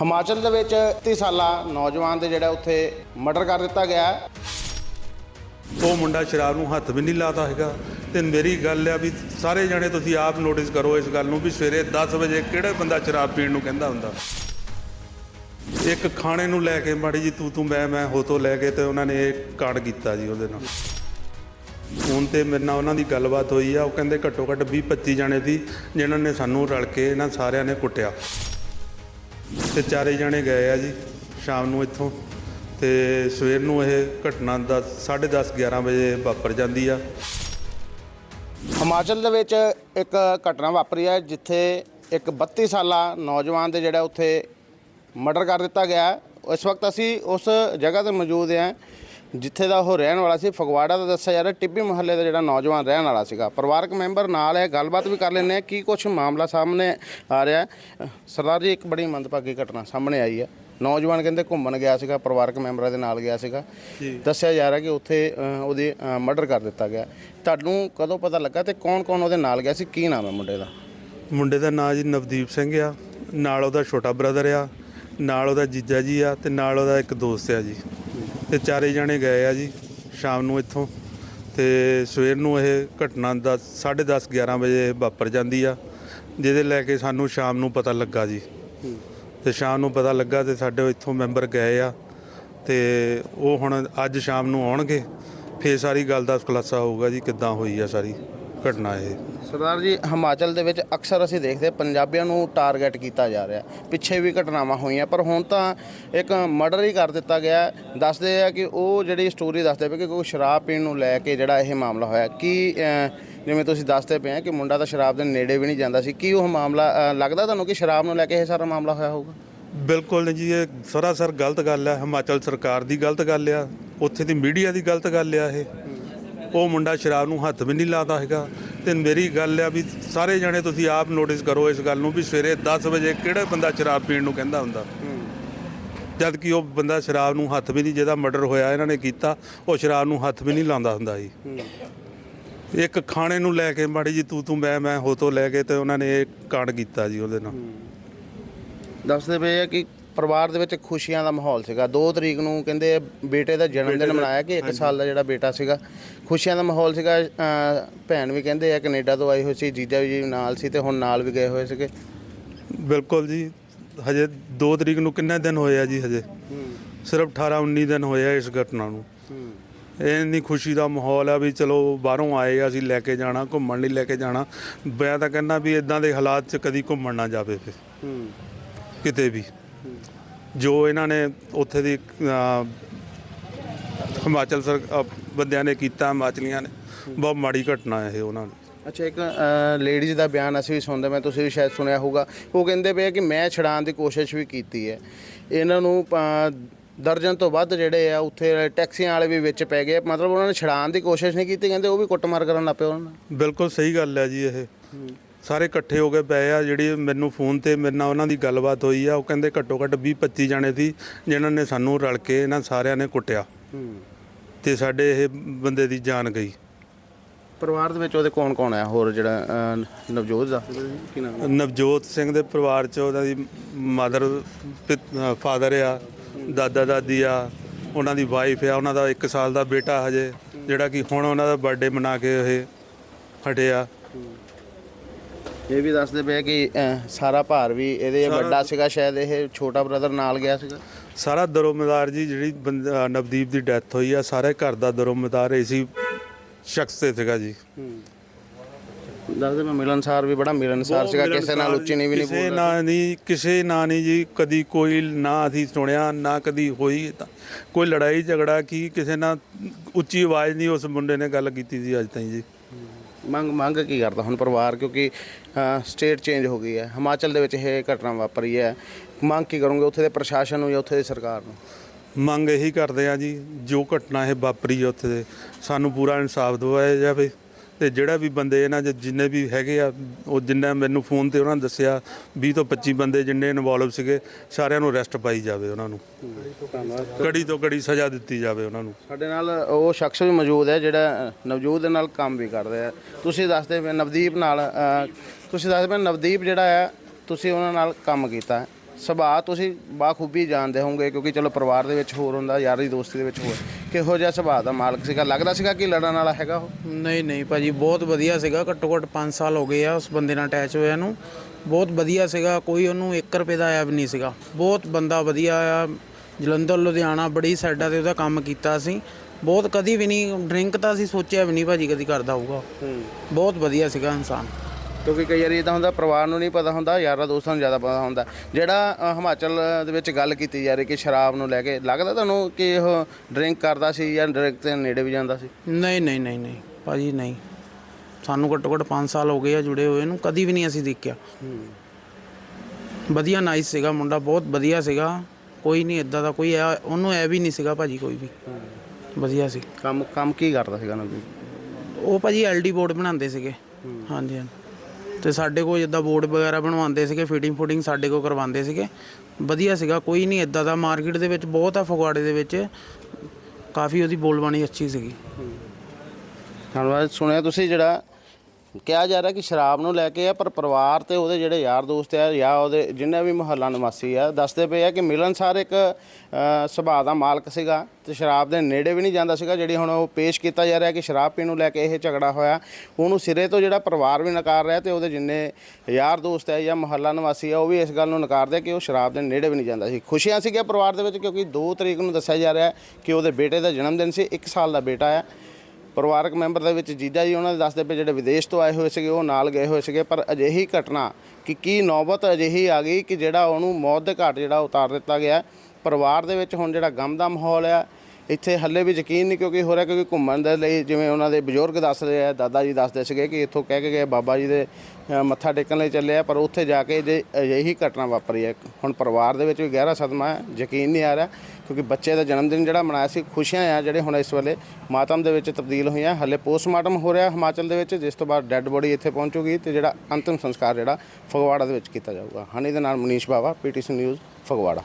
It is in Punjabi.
ਹਿਮਾਚਲ ਦੇ ਵਿੱਚ 30 ਸਾਲਾ ਨੌਜਵਾਨ ਦੇ ਜਿਹੜਾ ਉੱਥੇ ਮਰਡਰ ਕਰ ਦਿੱਤਾ ਗਿਆ ਉਹ ਮੁੰਡਾ ਸ਼ਰਾਬ ਨੂੰ ਹੱਥ ਵੀ ਨਹੀਂ ਲਾਤਾ ਹੈਗਾ। ਤੇ ਮੇਰੀ ਗੱਲ ਆ ਵੀ ਸਾਰੇ ਜਣੇ ਤੁਸੀਂ ਆਪ ਨੋਟਿਸ ਕਰੋ ਇਸ ਗੱਲ ਨੂੰ ਵੀ ਸਵੇਰੇ 10 ਵਜੇ ਕਿਹੜਾ ਬੰਦਾ ਸ਼ਰਾਬ ਪੀਣ ਨੂੰ ਕਹਿੰਦਾ ਹੁੰਦਾ? ਇੱਕ ਖਾਣੇ ਨੂੰ ਲੈ ਕੇ ਮਾੜੀ ਜੀ ਤੂੰ ਤੂੰ ਮੈਂ ਮੈਂ ਹੋ ਤੋਂ ਲੈ ਕੇ ਤੇ ਉਹਨਾਂ ਨੇ ਇਹ ਕਾਂਡ ਕੀਤਾ ਜੀ ਉਹਦੇ ਨਾਲ। ਫੋਨ ਤੇ ਮੇਰੇ ਨਾਲ ਉਹਨਾਂ ਦੀ ਗੱਲਬਾਤ ਹੋਈ ਆ, ਉਹ ਕਹਿੰਦੇ ਘੱਟੋ ਘੱਟ 20 25 ਜਣੇ ਦੀ ਜਿਨ੍ਹਾਂ ਨੇ ਸਾਨੂੰ ਰਲ ਕੇ ਇਹਨਾਂ ਸਾਰਿਆਂ ਨੇ ਕੁੱਟਿਆ। ਤੇ ਚਾਰੇ ਜਣੇ ਗਏ ਆ ਜੀ ਸ਼ਾਮ ਨੂੰ ਇੱਥੋਂ। ਤੇ ਸਵੇਰ ਨੂੰ ਇਹ ਘਟਨਾ ਦਾ 10:30 11 ਵਜੇ ਵਾਪਰ ਜਾਂਦੀ ਆ। ਹਿਮਾਚਲ ਦੇ ਵਿੱਚ ਇੱਕ ਘਟਨਾ ਵਾਪਰੀ ਹੈ, ਜਿੱਥੇ ਇੱਕ 32 ਸਾਲਾ ਨੌਜਵਾਨ ਦੇ ਜਿਹੜਾ ਉੱਥੇ ਮਰਡਰ ਕਰ ਦਿੱਤਾ ਗਿਆ। ਇਸ ਵਕਤ ਅਸੀਂ ਉਸ ਜਗ੍ਹਾ ਤੇ ਮੌਜੂਦ ਹਾਂ ਜਿੱਥੇ ਦਾ ਉਹ ਰਹਿਣ ਵਾਲਾ ਸੀ ਫਗਵਾੜਾ ਦਾ ਦੱਸਿਆ ਜਾ ਰਿਹਾ ਟਿੱਬੀ ਮੁਹੱਲੇ ਦਾ ਜਿਹੜਾ ਨੌਜਵਾਨ ਰਹਿਣ ਵਾਲਾ ਸੀਗਾ। ਪਰਿਵਾਰਕ ਮੈਂਬਰ ਨਾਲ ਹੈ ਗੱਲਬਾਤ ਵੀ ਕਰ ਲੈਂਦੇ ਹਾਂ ਕੀ ਕੁਝ ਮਾਮਲਾ ਸਾਹਮਣੇ ਆ ਰਿਹਾ ਹੈ। ਸਰਦਾਰ ਜੀ ਇੱਕ ਬੜੀ ਮੰਦਭਾਗੀ ਘਟਨਾ ਸਾਹਮਣੇ ਆਈ ਹੈ। ਨੌਜਵਾਨ ਕਹਿੰਦੇ ਘੁੰਮਣ ਗਿਆ ਸੀਗਾ ਪਰਿਵਾਰਕ ਮੈਂਬਰਾਂ ਦੇ ਨਾਲ ਗਿਆ ਸੀਗਾ। ਦੱਸਿਆ ਜਾ ਰਿਹਾ ਕਿ ਉੱਥੇ ਅ, ਉਹਦੀ ਮਰਡਰ ਕਰ ਦਿੱਤਾ ਗਿਆ। ਤੁਹਾਨੂੰ ਕਦੋਂ ਪਤਾ ਲੱਗਾ ਤੇ ਕੌਣ ਕੌਣ ਉਹਦੇ ਨਾਲ ਗਿਆ ਸੀ? ਕੀ ਨਾਮ ਹੈ ਮੁੰਡੇ ਦਾ? ਮੁੰਡੇ ਦਾ ਨਾਂ ਜੀ ਨਵਦੀਪ ਸਿੰਘ ਆ। ਨਾਲ ਉਹਦਾ ਛੋਟਾ ਬ੍ਰਦਰ ਆ ਨਾਲ ਉਹਦਾ ਜੀਜਾ ਜੀ ਆ ਤੇ ਨਾਲ ਉਹਦਾ ਇੱਕ ਦੋਸਤ ਆ ਜੀ। ਤੇ ਚਾਰੇ ਜਣੇ ਗਏ ਆ ਜੀ ਸ਼ਾਮ ਨੂੰ ਇੱਥੋਂ। ਤੇ ਸਵੇਰ ਨੂੰ ਇਹ ਘਟਨਾ ਦਾ 10:30 11 ਵਜੇ ਵਾਪਰ ਜਾਂਦੀ ਆ, ਜਿਹਦੇ ਲੈ ਕੇ ਸਾਨੂੰ ਸ਼ਾਮ ਨੂੰ ਪਤਾ ਲੱਗਾ ਜੀ। ਤੇ ਸ਼ਾਮ ਨੂੰ ਪਤਾ ਲੱਗਾ ਤੇ ਸਾਡੇ ਇੱਥੋਂ ਮੈਂਬਰ ਗਏ ਆ ਤੇ ਉਹ ਹੁਣ ਅੱਜ ਸ਼ਾਮ ਨੂੰ ਆਉਣਗੇ, ਫੇਰ ਸਾਰੀ ਗੱਲ ਦਾ ਖੁਲਾਸਾ ਹੋਊਗਾ ਜੀ ਕਿੱਦਾਂ ਹੋਈ ਆ ਸਾਰੀ। ਘਟਨਾ ਇਹ। ਸਰਦਾਰ ਜੀ ਹਿਮਾਚਲ ਦੇ ਵਿੱਚ ਅਕਸਰ ਅਸੀਂ ਦੇਖਦੇ ਪੰਜਾਬੀਆਂ ਨੂੰ ਟਾਰਗੇਟ ਕੀਤਾ ਜਾ ਰਿਹਾ। ਪਿੱਛੇ ਵੀ ਘਟਨਾਵਾਂ ਹੋਈਆਂ ਪਰ ਹੁਣ ਤਾਂ ਇੱਕ ਮਰਡਰ ਹੀ ਕਰ ਦਿੱਤਾ ਗਿਆ। ਦੱਸਦੇ ਆ ਕਿ ਉਹ ਜਿਹੜੀ ਸਟੋਰੀ ਦੱਸਦੇ ਪਏ ਕਿ ਕੋਈ ਸ਼ਰਾਬ ਪੀਣ ਨੂੰ ਲੈ ਕੇ ਜਿਹੜਾ ਇਹ ਮਾਮਲਾ ਹੋਇਆ। ਕੀ ਜਿਵੇਂ ਤੁਸੀਂ ਦੱਸਦੇ ਪਏ ਆ ਕਿ ਮੁੰਡਾ ਤਾਂ ਸ਼ਰਾਬ ਦੇ ਨੇੜੇ ਵੀ ਨਹੀਂ ਜਾਂਦਾ ਸੀ। ਕੀ ਉਹ ਮਾਮਲਾ ਲੱਗਦਾ ਤੁਹਾਨੂੰ ਕਿ ਸ਼ਰਾਬ ਨੂੰ ਲੈ ਕੇ ਇਹ ਸਾਰਾ ਮਾਮਲਾ ਹੋਇਆ ਹੋਊਗਾ? ਬਿਲਕੁਲ ਨਹੀਂ ਜੀ ਇਹ ਸਰਾਸਰ ਗਲਤ ਗੱਲ ਹੈ। ਹਿਮਾਚਲ ਸਰਕਾਰ ਦੀ ਗਲਤ ਗੱਲ ਆ। ਉੱਥੇ ਦੀ ਮੀਡੀਆ ਦੀ ਗਲਤ ਗੱਲ ਆ ਇਹ। ਉਹ ਮੁੰਡਾ ਸ਼ਰਾਬ ਨੂੰ ਹੱਥ ਵੀ ਨਹੀਂ ਲਾਦਾ ਹੈਗਾ। ਤੇ ਮੇਰੀ ਗੱਲ ਆ ਵੀ ਸਾਰੇ ਜਣੇ ਤੁਸੀਂ ਆਪ ਨੋਟਿਸ ਕਰੋ ਇਸ ਗੱਲ ਨੂੰ ਵੀ ਸਵੇਰੇ 10 ਵਜੇ ਕਿਹੜਾ ਬੰਦਾ ਸ਼ਰਾਬ ਪੀਣ ਨੂੰ ਕਹਿੰਦਾ ਹੁੰਦਾ। ਜਦ ਕਿ ਉਹ ਬੰਦਾ ਸ਼ਰਾਬ ਨੂੰ ਹੱਥ ਵੀ ਨਹੀਂ, ਜਿਹਦਾ ਮਰਡਰ ਹੋਇਆ ਇਹਨਾਂ ਨੇ ਕੀਤਾ, ਉਹ ਸ਼ਰਾਬ ਨੂੰ ਹੱਥ ਵੀ ਨਹੀਂ ਲਾਉਂਦਾ ਹੁੰਦਾ ਜੀ। ਇੱਕ ਖਾਣੇ ਨੂੰ ਲੈ ਕੇ ਮਾੜੀ ਜੀ ਤੂੰ ਤੂੰ ਮੈਂ ਮੈਂ ਹੋ ਤੋਂ ਲੈ ਕੇ ਤੇ ਉਹਨਾਂ ਨੇ ਇਹ ਕਾਂਡ ਕੀਤਾ ਜੀ ਉਹਦੇ ਨਾਲ। ਦੱਸਦੇ ਪਏ ਆ ਕਿ ਪਰਿਵਾਰ ਦੇ ਵਿੱਚ ਖੁਸ਼ੀਆਂ ਦਾ ਮਾਹੌਲ ਸੀਗਾ। 2 ਤਰੀਕ ਨੂੰ ਕਹਿੰਦੇ ਬੇਟੇ ਦਾ ਜਨਮ ਦਿਨ ਮਨਾਇਆ ਕਿ 1 ਸਾਲ ਦਾ ਜਿਹੜਾ ਬੇਟਾ ਸੀਗਾ। ਖੁਸ਼ੀਆਂ ਦਾ ਮਾਹੌਲ ਸੀਗਾ। ਭੈਣ ਵੀ ਕਹਿੰਦੇ ਆ ਕੈਨੇਡਾ ਤੋਂ ਆਈ ਹੋਈ ਸੀ ਜੀਜਾ ਵੀ ਜੀ ਨਾਲ ਸੀ ਤੇ ਹੁਣ ਨਾਲ ਵੀ ਗਏ ਹੋਏ ਸੀਗੇ। ਬਿਲਕੁਲ ਜੀ। ਹਜੇ 2 ਤਰੀਕ ਨੂੰ ਕਿੰਨੇ ਦਿਨ ਹੋਏ ਆ ਜੀ ਹਜੇ? ਸਿਰਫ 18 19 ਦਿਨ ਹੋਏ ਆ ਇਸ ਘਟਨਾ ਨੂੰ। ਇਹ ਨਹੀਂ ਖੁਸ਼ੀ ਦਾ ਮਾਹੌਲ ਆ ਵੀ ਚਲੋ ਬਾਹਰੋਂ ਆਏ ਆ ਅਸੀਂ ਲੈ ਕੇ ਜਾਣਾ ਘੁੰਮਣ ਲਈ ਲੈ ਕੇ ਜਾਣਾ। ਮੈਂ ਤਾਂ ਕਹਿੰਦਾ ਵੀ ਇਦਾਂ ਦੇ ਹਾਲਾਤ 'ਚ ਕਦੀ ਘੁੰਮਣ ਨਾ ਜਾਵੇ ਫਿਰ। ਕਿਤੇ ਵੀ। ਜੋ ਇਹਨਾਂ ਨੇ ਉੱਥੇ ਦੀ ਹਿਮਾਚਲ ਸਰ ਬੰਦਿਆਂ ਨੇ ਕੀਤਾ ਹਿਮਾਚਲੀਆਂ ਨੇ ਬਹੁਤ ਮਾੜੀ ਘਟਨਾ ਹੈ ਇਹ ਉਹਨਾਂ ਦੀ। ਅੱਛਾ ਇੱਕ ਲੇਡੀਜ਼ ਦਾ ਬਿਆਨ ਅਸੀਂ ਵੀ ਸੁਣਦੇ ਮੈਂ ਤੁਸੀਂ ਵੀ ਸ਼ਾਇਦ ਸੁਣਿਆ ਹੋਊਗਾ। ਉਹ ਕਹਿੰਦੇ ਪਏ ਕਿ ਮੈਂ ਛਡਾਉਣ ਦੀ ਕੋਸ਼ਿਸ਼ ਵੀ ਕੀਤੀ ਹੈ। ਇਹਨਾਂ ਨੂੰ ਦਰਜਨ ਤੋਂ ਵੱਧ ਜਿਹੜੇ ਆ ਉੱਥੇ ਟੈਕਸੀਆਂ ਵਾਲੇ ਵੀ ਵਿੱਚ ਪੈ ਗਏ। ਮਤਲਬ ਉਹਨਾਂ ਨੇ ਛਡਾਉਣ ਦੀ ਕੋਸ਼ਿਸ਼ ਨਹੀਂ ਕੀਤੀ ਕਹਿੰਦੇ ਉਹ ਵੀ ਕੁੱਟਮਾਰ ਕਰਨ ਲੱਗ ਪਏ ਉਹਨਾਂ ਬਿਲਕੁਲ ਸਹੀ ਗੱਲ ਹੈ ਜੀ ਇਹ। ਸਾਰੇ ਇਕੱਠੇ ਹੋ ਕੇ ਪਏ ਆ ਜਿਹੜੀ ਮੈਨੂੰ ਫੋਨ ਤੇ ਮੇਰੇ ਨਾਲ ਉਹਨਾਂ ਦੀ ਗੱਲਬਾਤ ਹੋਈ ਆ ਉਹ ਕਹਿੰਦੇ ਘੱਟੋ ਘੱਟ 20 25 ਜਣੇ ਸੀ ਜਿਨ੍ਹਾਂ ਨੇ ਸਾਨੂੰ ਰਲ ਕੇ ਇਹਨਾਂ ਸਾਰਿਆਂ ਨੇ ਕੁੱਟਿਆ। ਤੇ ਸਾਡੇ ਇਹ ਬੰਦੇ ਦੀ ਜਾਨ ਗਈ। ਪਰਿਵਾਰ ਦੇ ਵਿੱਚ ਉਹਦੇ ਕੌਣ ਕੌਣ ਆ? ਹੋਰ ਜਿਹੜਾ ਨਵਜੋਤ ਦਾ? ਕੀ ਨਾਮ ਹੈ? ਨਵਜੋਤ ਸਿੰਘ ਦੇ ਪਰਿਵਾਰ ਚ ਉਹਦਾ ਦੀ ਮਦਰ ਫਾਦਰ ਆ ਦਾਦਾ ਦਾਦੀ ਆ ਉਹਨਾਂ ਦੀ ਵਾਈਫ ਆ ਉਹਨਾਂ ਦਾ 1 ਸਾਲ ਦਾ ਬੇਟਾ ਹਜੇ ਜਿਹੜਾ ਕਿ ਹੁਣ ਉਹਨਾਂ ਦਾ ਬਰਥਡੇ ਮਨਾ ਕੇ ਇਹ ਹਟਿਆ ਇਹ ਵੀ ਦੱਸਦੇ ਪਏ ਕਿ ਅਹ, ਸਾਰਾ ਭਾਰ ਵੀ ਇਹਦੇ ਵੱਡਾ ਸੀਗਾ ਸ਼ਾਇਦ ਇਹ ਛੋਟਾ ਬ੍ਰਦਰ ਨਾਲ ਗਿਆ ਸੀਗਾ। ਸਾਰਾ ਦਰੋਮਦਾਰ ਜੀ ਜਿਹੜੀ ਬੰਦਾ- ਨਵਦੀਪ ਦੀ ਡੈਥ ਹੋਈ ਆ ਸਾਰੇ ਘਰ ਦਾ ਦਰੋਮਦਾਰ ਇਸੀ ਸ਼ਖਸ ਤੇ ਸੀਗਾ ਜੀ। ਦੱਸਦੇ ਮੈਂ ਮਿਲਨਸਾਰ ਵੀ ਬੜਾ ਮਿਲਨਸਾਰ ਸੀਗਾ ਕਿਸੇ ਨਾਲ ਉੱਚੀ ਨਹੀਂ ਵੀ ਨਹੀਂ ਕਿਸੇ ਬੋਲਦਾ ਨਾਲ ਨਹੀਂ ਕਿਸੇ ਨਾਲ ਨਹੀਂ ਜੀ ਕਦੀ ਕੋਈ ਨਾ ਅਸੀਂ ਸੁਣਿਆ ਨਾ ਕਦੀ ਹੋਈ ਤਾਂ ਕੋਈ ਲੜਾਈ ਝਗੜਾ ਕੀ ਕਿਸੇ ਨਾਲ ਉੱਚੀ ਆਵਾਜ਼ ਨਹੀਂ ਉਸ ਮੁੰਡੇ ਨੇ ਗੱਲ ਕੀਤੀ ਸੀ ਅੱਜ ਤਾਈਂ ਜੀ। ਮੰਗ ਮੰਗ ਕੀ ਕਰਦਾ ਹੁਣ ਪਰਿਵਾਰ? ਕਿਉਂਕਿ ਸਟੇਟ ਚੇਂਜ ਹੋ ਗਈ ਹੈ। ਹਿਮਾਚਲ ਦੇ ਵਿੱਚ ਇਹ ਘਟਨਾ ਵਾਪਰੀ ਹੈ। ਮੰਗ ਕੀ ਕਰੋਗੇ? ਉੱਥੇ ਦੇ ਪ੍ਰਸ਼ਾਸਨ ਨੂੰ ਜਾਂ ਉੱਥੇ ਦੀ ਸਰਕਾਰ ਨੂੰ? ਮੰਗ ਇਹੀ ਕਰਦੇ ਆ ਜੀ, ਜੋ ਘਟਨਾ ਇਹ ਵਾਪਰੀ ਹੈ ਉੱਥੇ ਦੇ, ਸਾਨੂੰ ਪੂਰਾ ਇਨਸਾਫ ਦਿਵਾਇਆ ਜਾਵੇ। ਤੇ ਜਿਹੜਾ ਵੀ ਬੰਦੇ ਇਹਨਾਂ 'ਚ ਜਿੰਨੇ ਵੀ ਹੈਗੇ ਆ, ਉਹ ਜਿੰਨਾ ਮੈਨੂੰ ਫੋਨ ਤੇ ਉਹਨਾਂ ਨੇ ਦੱਸਿਆ 20 ਤੋਂ 25 ਬੰਦੇ ਜਿੰਨੇ ਇਨਵੋਲਵ ਸੀਗੇ, ਸਾਰਿਆਂ ਨੂੰ ਅਰੈਸਟ ਪਾਈ ਜਾਵੇ ਉਹਨਾਂ ਨੂੰ। ਕੜੀ ਤੋਂ ਕੜੀ ਸਜ਼ਾ ਦਿੱਤੀ ਜਾਵੇ ਉਹਨਾਂ ਨੂੰ। ਸਾਡੇ ਨਾਲ ਉਹ ਸ਼ਖਸ ਵੀ ਮੌਜੂਦ ਹੈ, ਜਿਹੜਾ ਨਵਜੋਤ ਦੇ ਨਾਲ ਕੰਮ ਵੀ ਕਰਦਾ ਹੈ ਤੁਸੀਂ ਦੱਸਦੇ ਪਏ ਨਵਦੀਪ ਨਾਲ ਤੁਸੀਂ ਦੱਸਦੇ ਪਏ ਨਵਦੀਪ ਜਿਹੜਾ ਹੈ, ਤੁਸੀਂ ਉਹਨਾਂ ਨਾਲ ਕੰਮ ਕੀਤਾ। ਹੈ ਸੁਭਾਅ ਤੁਸੀਂ ਬਾਖੂਬੀ ਜਾਣਦੇ ਹੋਵੋਗੇ ਕਿਉਂਕਿ ਚਲੋ ਪਰਿਵਾਰ ਦੇ ਵਿੱਚ ਹੋਰ ਹੁੰਦਾ ਯਾਰੀ ਦੋਸਤੀ ਦੇ ਵਿੱਚ ਹੋਰ। ਕਿਹੋ ਜਿਹਾ ਸੁਭਾਅ ਦਾ ਮਾਲਕ ਸੀਗਾ? ਲੱਗਦਾ ਸੀਗਾ ਕਿ ਲੜਨ ਵਾਲਾ ਹੈਗਾ ਉਹ? ਨਹੀਂ ਨਹੀਂ ਭਾਜੀ ਬਹੁਤ ਵਧੀਆ ਸੀਗਾ। ਘੱਟੋ ਘੱਟ 5 ਸਾਲ ਹੋ ਗਏ ਆ ਉਸ ਬੰਦੇ ਨਾਲ ਅਟੈਚ ਹੋਇਆ ਨੂੰ। ਬਹੁਤ ਵਧੀਆ ਸੀਗਾ। ਕੋਈ ਉਹਨੂੰ 1 ਰੁਪਏ ਦਾ ਆਇਆ ਵੀ ਨਹੀਂ ਸੀਗਾ। ਬਹੁਤ ਬੰਦਾ ਵਧੀਆ ਆ। ਜਲੰਧਰ ਲੁਧਿਆਣਾ ਬੜੀ ਸਾਈਡਾਂ ਤੇ ਉਹਦਾ ਕੰਮ ਕੀਤਾ ਸੀ। ਬਹੁਤ ਕਦੀ ਵੀ ਨਹੀਂ ਡਰਿੰਕ ਤਾਂ ਅਸੀਂ ਸੋਚਿਆ ਵੀ ਨਹੀਂ ਭਾਜੀ ਕਦੀ ਕਰਦਾ ਹੋਊਗਾ। ਬਹੁਤ ਵਧੀਆ ਸੀਗਾ ਇਨਸਾਨ। ਕਿਉਂਕਿ ਕਈ ਵਾਰੀ ਇਦਾਂ ਹੁੰਦਾ ਪਰਿਵਾਰ ਨੂੰ ਨਹੀਂ ਪਤਾ ਹੁੰਦਾ ਯਾਰਾਂ ਦੋਸਤਾਂ ਨੂੰ ਜ਼ਿਆਦਾ ਪਤਾ ਹੁੰਦਾ। ਜਿਹੜਾ ਅ, ਹਿਮਾਚਲ ਦੇ ਵਿੱਚ ਗੱਲ ਕੀਤੀ ਜਾ ਰਹੀ ਕਿ ਸ਼ਰਾਬ ਨੂੰ ਲੈ ਕੇ ਲੱਗਦਾ ਤੁਹਾਨੂੰ ਕਿ ਇਹ ਡਰਿੰਕ ਕਰਦਾ ਸੀ ਜਾਂ ਡਰਿੰਕ ਦੇ ਨੇੜੇ ਵੀ ਜਾਂਦਾ ਸੀ? ਨਹੀਂ ਨਹੀਂ ਨਹੀਂ ਨਹੀਂ ਭਾਜੀ ਨਹੀਂ। ਸਾਨੂੰ ਘੱਟੋ ਘੱਟ 5 ਸਾਲ ਹੋ ਗਏ ਆ ਜੁੜੇ ਹੋਏ ਨੂੰ ਕਦੀ ਵੀ ਨਹੀਂ ਅਸੀਂ ਦੇਖਿਆ। ਵਧੀਆ ਨਾਈਸ ਸੀਗਾ ਮੁੰਡਾ ਬਹੁਤ ਵਧੀਆ ਸੀਗਾ। ਕੋਈ ਨਹੀਂ ਇਦਾਂ ਦਾ ਕੋਈ ਐ- ਉਹਨੂੰ ਐ ਵੀ ਨਹੀਂ ਸੀਗਾ ਭਾਜੀ ਕੋਈ ਵੀ। ਵਧੀਆ ਸੀ। ਕੰਮ ਕੰਮ ਕੀ ਕਰਦਾ ਸੀਗਾ ਨਬੀ ਉਹ ਭਾਜੀ ਐਲਡੀ ਬੋਰਡ ਬਣਾਉਂਦੇ ਸੀਗੇ। ਹਾਂਜੀ ਹਾਂਜੀ। ਤੇ ਸਾਡੇ ਕੋਲ ਜਿੱਦਾਂ ਬੋਰਡ ਵਗੈਰਾ ਬਣਵਾਉਂਦੇ ਸੀਗੇ ਫਿਟਿੰਗ ਫੁਟਿੰਗ ਸਾਡੇ ਕੋਲ ਕਰਵਾਉਂਦੇ ਸੀਗੇ। ਵਧੀਆ ਸੀਗਾ, ਕੋਈ ਨਹੀਂ ਇਦਾਂ ਦਾ ਮਾਰਕੀਟ ਦੇ ਵਿੱਚ ਬਹੁਤ ਆ ਫਗਵਾੜੇ ਦੇ ਵਿੱਚ। ਕਾਫੀ ਉਹਦੀ ਬੋਲਬਾਣੀ ਅੱਛੀ ਸੀਗੀ। ਧੰਨਵਾਦ। ਸੁਣਿਆ ਤੁਸੀਂ ਜਿਹੜਾ ਕਿਹਾ ਜਾ ਰਿਹਾ ਕਿ ਸ਼ਰਾਬ ਨੂੰ ਲੈ ਕੇ ਆ, ਪਰ ਪਰਿਵਾਰ ਤੇ ਉਹਦੇ ਜਿਹੜੇ ਯਾਰ ਦੋਸਤ ਆ ਜਾਂ ਉਹਦੇ ਜਿੰਨੇ ਵੀ ਮੁਹੱਲਾ ਨਿਵਾਸੀ ਆ, ਦੱਸਦੇ ਪਏ ਆ ਕਿ ਮਿਲਨਸਾਰ ਇੱਕ ਸੁਭਾਅ ਦਾ ਮਾਲਕ ਸੀਗਾ ਤੇ ਸ਼ਰਾਬ ਦੇ ਨੇੜੇ ਵੀ ਨਹੀਂ ਜਾਂਦਾ ਸੀਗਾ, ਜਿਹੜੀ ਹੁਣ ਉਹ ਪੇਸ਼ ਕੀਤਾ ਜਾ ਰਿਹਾ ਕਿ ਸ਼ਰਾਬ ਪੀਣ ਨੂੰ ਲੈ ਕੇ ਇਹ ਝਗੜਾ ਹੋਇਆ। ਉਹਨੂੰ ਸਿਰੇ ਤੋਂ ਜਿਹੜਾ ਪਰਿਵਾਰ ਵੀ ਨਕਾਰ ਰਿਹਾ ਤੇ ਉਹਦੇ ਜਿੰਨੇ ਯਾਰ ਦੋਸਤ ਆ ਜਾਂ ਮੁਹੱਲਾ ਨਿਵਾਸੀ ਆ, ਉਹ ਵੀ ਇਸ ਗੱਲ ਨੂੰ ਨਕਾਰਦੇ ਕਿ ਉਹ ਸ਼ਰਾਬ ਦੇ ਨੇੜੇ ਵੀ ਨਹੀਂ ਜਾਂਦਾ ਸੀ। ਖੁਸ਼ੀਆਂ ਸੀਗੀਆਂ ਪਰਿਵਾਰ ਦੇ ਵਿੱਚ ਕਿਉਂਕਿ 2 ਤਰੀਕ ਨੂੰ ਦੱਸਿਆ ਜਾ ਰਿਹਾ ਕਿ ਉਹਦੇ ਬੇਟੇ ਦਾ ਜਨਮ ਦਿਨ ਸੀ 1 ਸਾਲ ਦਾ ਬੇਟਾ ਹੈ ਪਰਿਵਾਰਕ ਮੈਂਬਰ ਦੇ ਵਿੱਚ ਜੀਜਾ ਜੀ ਉਹਨਾਂ ਦੇ ਦੱਸਦੇ ਪਏ ਜਿਹੜੇ ਵਿਦੇਸ਼ ਤੋਂ ਆਏ ਹੋਏ ਸੀਗੇ, ਉਹ ਨਾਲ ਗਏ ਹੋਏ ਸੀਗੇ, ਪਰ ਅਜਿਹੀ ਘਟਨਾ ਕਿ ਕੀ ਨੌਬਤ ਅਜਿਹੀ ਆ ਗਈ ਕਿ ਜਿਹੜਾ ਉਹਨੂੰ ਮੌਤ ਦੇ ਘਾਟ ਜਿਹੜਾ ਉਤਾਰ ਦਿੱਤਾ ਗਿਆ। ਪਰਿਵਾਰ ਦੇ ਵਿੱਚ ਹੁਣ ਜਿਹੜਾ ਗਮ ਦਾ ਮਾਹੌਲ ਆ ਇੱਥੇ ਹੱਲੇ ਵੀ ਯਕੀਨ ਨਹੀਂ ਕਿਉਂਕਿ ਹੋ ਰਿਹਾ ਕਿਉਂਕਿ ਘੁੰਮਣ ਦੇ ਲਈ ਜਿਵੇਂ ਉਹਨਾਂ ਦੇ ਬਜ਼ੁਰਗ ਦੱਸਦੇ ਆ, ਦਾਦਾ ਜੀ ਦੱਸਦੇ ਸੀਗੇ ਕਿ ਇੱਥੋਂ ਕਹਿ ਕੇ ਗਏ, ਬਾਬਾ ਜੀ ਦੇ ਮੱਥਾ ਟੇਕਣ ਲਈ ਚੱਲੇ ਆ, ਪਰ ਉੱਥੇ ਜਾ ਕੇ ਜੇ ਅਜਿਹੀ ਘਟਨਾ ਵਾਪਰੀ ਹੈ। ਹੁਣ ਪਰਿਵਾਰ ਦੇ ਵਿੱਚ ਵੀ ਗਹਿਰਾ ਸਦਮਾ ਹੈ, ਯਕੀਨ ਨਹੀਂ ਆ ਰਿਹਾ ਕਿਉਂਕਿ ਬੱਚੇ ਦਾ ਜਨਮ ਦਿਨ ਜਿਹੜਾ ਮਨਾਇਆ ਸੀ, ਖੁਸ਼ੀਆਂ ਆ ਜਿਹੜੇ ਹੁਣ ਇਸ ਵੇਲੇ ਮਾਤਮ ਦੇ ਵਿੱਚ ਤਬਦੀਲ ਹੋਈਆਂ। ਹਲੇ ਪੋਸਟਮਾਰਟਮ ਹੋ ਰਿਹਾ ਹਿਮਾਚਲ ਦੇ ਵਿੱਚ, ਜਿਸ ਤੋਂ ਬਾਅਦ ਡੈੱਡ ਬੋਡੀ ਇੱਥੇ ਪਹੁੰਚੂਗੀ ਤੇ ਜਿਹੜਾ ਅੰਤਿਮ ਸੰਸਕਾਰ ਜਿਹੜਾ ਫਗਵਾੜਾ ਦੇ ਵਿੱਚ ਕੀਤਾ ਜਾਊਗਾ। ਹਨੀ ਦੇ ਨਾਲ ਮਨੀਸ਼ ਬਾਵਾ, ਪੀਟੀਸੀ ਨਿਊਜ਼, ਫਗਵਾੜਾ।